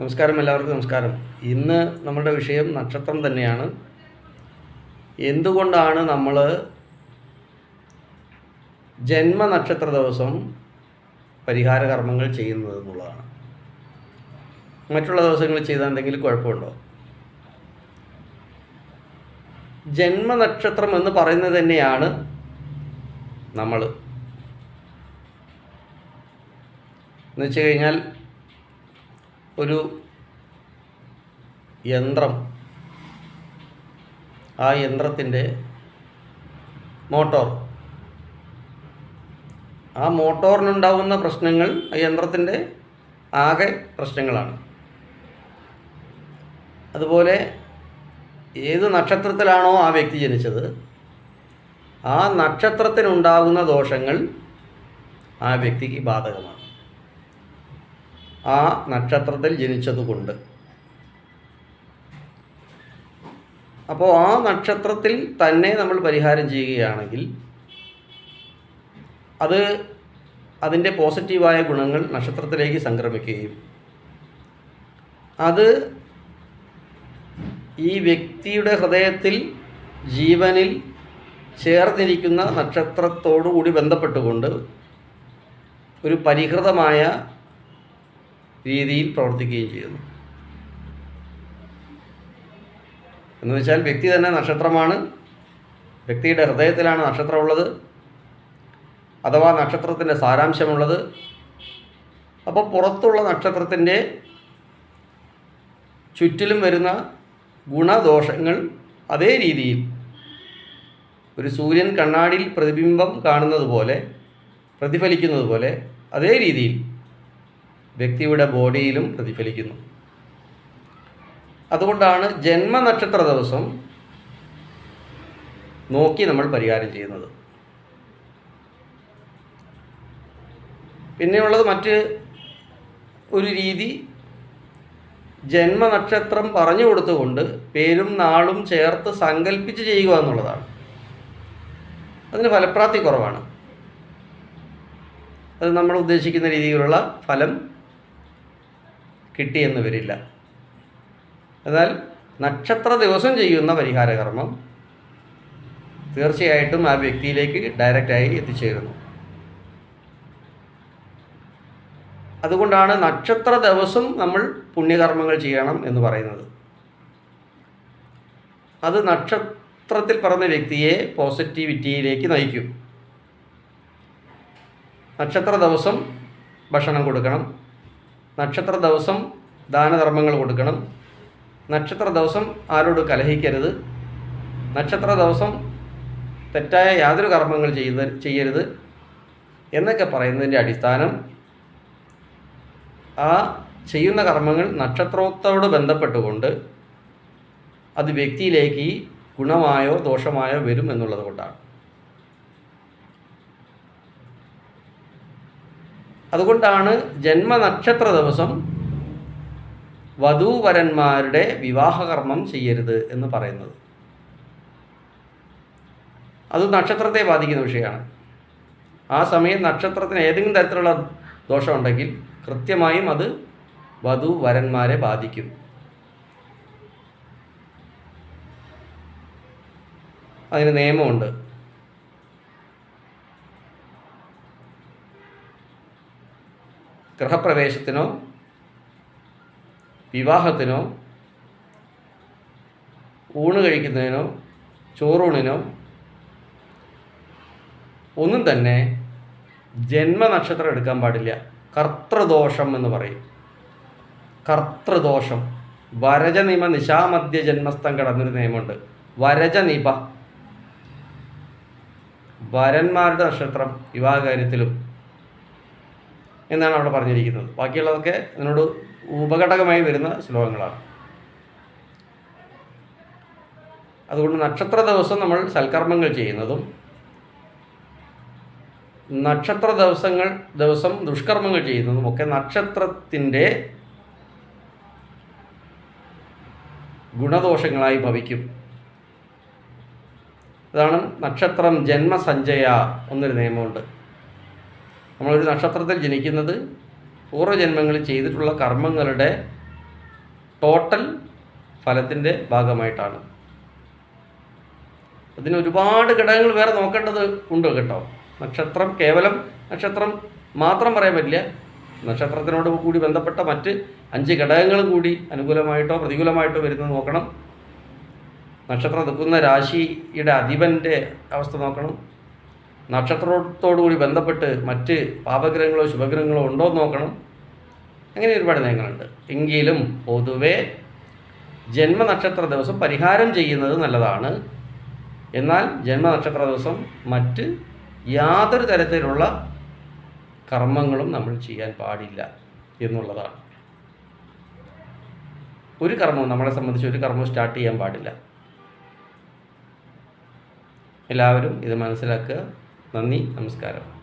നമസ്കാരം എല്ലാവർക്കും നമസ്കാരം. ഇന്ന് നമ്മുടെ വിഷയം നക്ഷത്രം തന്നെയാണ്. എന്തുകൊണ്ടാണ് നമ്മൾ ജന്മ നക്ഷത്ര ദിവസം പരിഹാര കർമ്മങ്ങൾ ചെയ്യുന്നത് എന്നുള്ളതാണ്. മറ്റുള്ള ദിവസങ്ങളിൽ ചെയ്താൽ എന്തെങ്കിലും കുഴപ്പമുണ്ടോ? ജന്മനക്ഷത്രം എന്ന് പറയുന്നത് തന്നെയാണ് നമ്മൾ എന്ന് വെച്ച് കഴിഞ്ഞാൽ ഒരു യന്ത്രം. ആ യന്ത്രത്തിന്റെ മോട്ടോർ. ആ മോട്ടോറിനുണ്ടാവുന്ന പ്രശ്നങ്ങൾ ആ യന്ത്രത്തിന്റെ ആകെ പ്രശ്നങ്ങളാണ്. അതുപോലെ ഏത് നക്ഷത്രത്തിലാണോ ആ വ്യക്തി ജനിച്ചത് ആ നക്ഷത്രത്തിനുണ്ടാകുന്ന ദോഷങ്ങൾ ആ വ്യക്തിക്ക് ബാധകമാണ്. ആ നക്ഷത്രത്തിൽ ജനിച്ചതുകൊണ്ട്. അപ്പോൾ ആ നക്ഷത്രത്തിൽ തന്നെ നമ്മൾ പരിഹാരം ചെയ്യുകയാണെങ്കിൽ അത് അതിന്റെ പോസിറ്റീവായ ഗുണങ്ങൾ നക്ഷത്രത്തിലേക്ക് സംക്രമിക്കുകയും അത് ഈ വ്യക്തിയുടെ ഹൃദയത്തിൽ ജീവനിൽ ചേർന്നിരിക്കുന്ന നക്ഷത്രത്തോടുകൂടി ബന്ധപ്പെട്ടുകൊണ്ട് ഒരു പരിഹൃതമായ രീതിയിൽ പ്രവർത്തിക്കുകയും ചെയ്യുന്നു. എന്ന് വെച്ചാൽ വ്യക്തി തന്നെ നക്ഷത്രമാണ്. വ്യക്തിയുടെ ഹൃദയത്തിലാണ് നക്ഷത്രമുള്ളത്. അഥവാ നക്ഷത്രത്തിന്റെ സാരാംശമുള്ളത്. അപ്പോൾ പുറത്തുള്ള നക്ഷത്രത്തിന്റെ ചുറ്റിലും വരുന്ന ഗുണദോഷങ്ങൾ അതേ രീതിയിൽ ഒരു സൂര്യൻ കണ്ണാടിയിൽ പ്രതിബിംബം കാണുന്നത് പോലെ പ്രതിഫലിക്കുന്നത് പോലെ അതേ രീതിയിൽ വ്യക്തിയുടെ ബോഡിയിലും പ്രതിഫലിക്കുന്നു. അതുകൊണ്ടാണ് ജന്മനക്ഷത്ര ദിവസം നോക്കി നമ്മൾ പരിഹാരം ചെയ്യുന്നത്. പിന്നെയുള്ളത് മറ്റ് ഒരു രീതി ജന്മനക്ഷത്രം പറഞ്ഞു കൊടുത്തുകൊണ്ട് പേരും നാളും ചേർത്ത് സങ്കല്പിച്ച് ചെയ്യുക എന്നുള്ളതാണ്. അതിന് ഫലപ്രാപ്തി കുറവാണ്. അത് നമ്മൾ ഉദ്ദേശിക്കുന്ന രീതിയിലുള്ള ഫലം കിട്ടിയെന്ന് വരില്ല. എന്നാൽ നക്ഷത്ര ദിവസം ചെയ്യുന്ന പരിഹാരകർമ്മം തീർച്ചയായിട്ടും ആ വ്യക്തിയിലേക്ക് ഡയറക്റ്റായി എത്തിച്ചേരുന്നു. അതുകൊണ്ടാണ് നക്ഷത്ര ദിവസം നമ്മൾ പുണ്യകർമ്മങ്ങൾ ചെയ്യണം എന്ന് പറയുന്നത്. അത് നക്ഷത്രത്തിൽ പറഞ്ഞ വ്യക്തിയെ പോസിറ്റിവിറ്റിയിലേക്ക് നയിക്കും. നക്ഷത്ര ദിവസം ഭക്ഷണം കൊടുക്കണം. നക്ഷത്ര ദിവസം ദാനധർമ്മങ്ങൾ കൊടുക്കണം. നക്ഷത്ര ദിവസം ആരോട് കലഹിക്കരുത്. നക്ഷത്ര ദിവസം തെറ്റായ യാതൊരു കർമ്മങ്ങൾ ചെയ്ത ചെയ്യരുത് എന്നൊക്കെ പറയുന്നതിന്റെ അടിസ്ഥാനം ആ ചെയ്യുന്ന കർമ്മങ്ങൾ നക്ഷത്രത്തോട് ബന്ധപ്പെട്ടുകൊണ്ട് അത് വ്യക്തിയിലേക്ക് ഗുണമായോ ദോഷമായോ വരും എന്നുള്ളത് കൊണ്ടാണ്. അതുകൊണ്ടാണ് ജന്മനക്ഷത്ര ദിവസം വധൂവരന്മാരുടെ വിവാഹകർമ്മം ചെയ്യരുത് എന്ന് പറയുന്നത്. അത് നക്ഷത്രത്തെ ബാധിക്കുന്ന വിഷയമാണ്. ആ സമയം നക്ഷത്രത്തിന് ഏതെങ്കിലും തരത്തിലുള്ള ദോഷമുണ്ടെങ്കിൽ കൃത്യമായും അത് വധുവരന്മാരെ ബാധിക്കും. അതിന് നിയമമുണ്ട്. ഗൃഹപ്രവേശത്തിനോ വിവാഹത്തിനോ ഊണ് കഴിക്കുന്നതിനോ ചോറൂണിനോ ഒന്നും തന്നെ ജന്മനക്ഷത്രം എടുക്കാൻ പാടില്ല. കർത്തൃദോഷം എന്ന് പറയും. കർത്തൃദോഷം. വരജനിമ നിശാമധ്യ ജന്മസ്ഥം കടന്നൊരു നിയമമുണ്ട്. വരജനിപ. വരന്മാരുടെ നക്ഷത്രം വിവാഹ കാര്യത്തിലും എന്നാണ് അവിടെ പറഞ്ഞിരിക്കുന്നത്. ബാക്കിയുള്ളതൊക്കെ അതിനോട് ഉപഘടകമായി വരുന്ന ശ്ലോകങ്ങളാണ്. അതുകൊണ്ട് നക്ഷത്ര ദിവസം നമ്മൾ സൽക്കർമ്മങ്ങൾ ചെയ്യുന്നതും നക്ഷത്ര ദിവസങ്ങൾ ദിവസം ദുഷ്കർമ്മങ്ങൾ ചെയ്യുന്നതും ഒക്കെ നക്ഷത്രത്തിന്റെ ഗുണദോഷങ്ങളായി ഭവിക്കും. അതാണ് നക്ഷത്രം ജന്മസഞ്ചയ എന്നൊരു നിയമമുണ്ട്. നമ്മളൊരു നക്ഷത്രത്തിൽ ജനിക്കുന്നത് പൂർവജന്മങ്ങളിൽ ചെയ്തിട്ടുള്ള കർമ്മങ്ങളുടെ ടോട്ടൽ ഫലത്തിന്റെ ഭാഗമായിട്ടാണ്. അതിന് ഒരുപാട് ഘടകങ്ങൾ വേറെ നോക്കേണ്ടത് ഉണ്ട് കേട്ടോ. നക്ഷത്രം കേവലം നക്ഷത്രം മാത്രം പറയാൻ പറ്റില്ല. നക്ഷത്രത്തിനോട് കൂടി ബന്ധപ്പെട്ട മറ്റ് അഞ്ച് ഘടകങ്ങളും കൂടി അനുകൂലമായിട്ടോ പ്രതികൂലമായിട്ടോ വരുന്നത് നോക്കണം. നക്ഷത്രം നിൽക്കുന്ന രാശിയുടെ അധിപന്റെ അവസ്ഥ നോക്കണം. നക്ഷത്രത്തോടുകൂടി ബന്ധപ്പെട്ട് മറ്റ് പാപഗ്രഹങ്ങളോ ശുഭഗ്രഹങ്ങളോ ഉണ്ടോ എന്ന് നോക്കണം. അങ്ങനെ ഒരുപാട് നയങ്ങളുണ്ട് എങ്കിലും പൊതുവെ ജന്മനക്ഷത്ര ദിവസം പരിഹാരം ചെയ്യുന്നത് നല്ലതാണ്. എന്നാൽ ജന്മനക്ഷത്ര ദിവസം മറ്റ് യാതൊരു തരത്തിലുള്ള കർമ്മങ്ങളും നമ്മൾ ചെയ്യാൻ പാടില്ല എന്നുള്ളതാണ്. ഒരു കർമ്മവും നമ്മളെ സംബന്ധിച്ച് ഒരു കർമ്മവും സ്റ്റാർട്ട് ചെയ്യാൻ പാടില്ല. എല്ലാവരും ഇത് മനസ്സിലാക്കുക. നന്ദി നമസ്കാരം.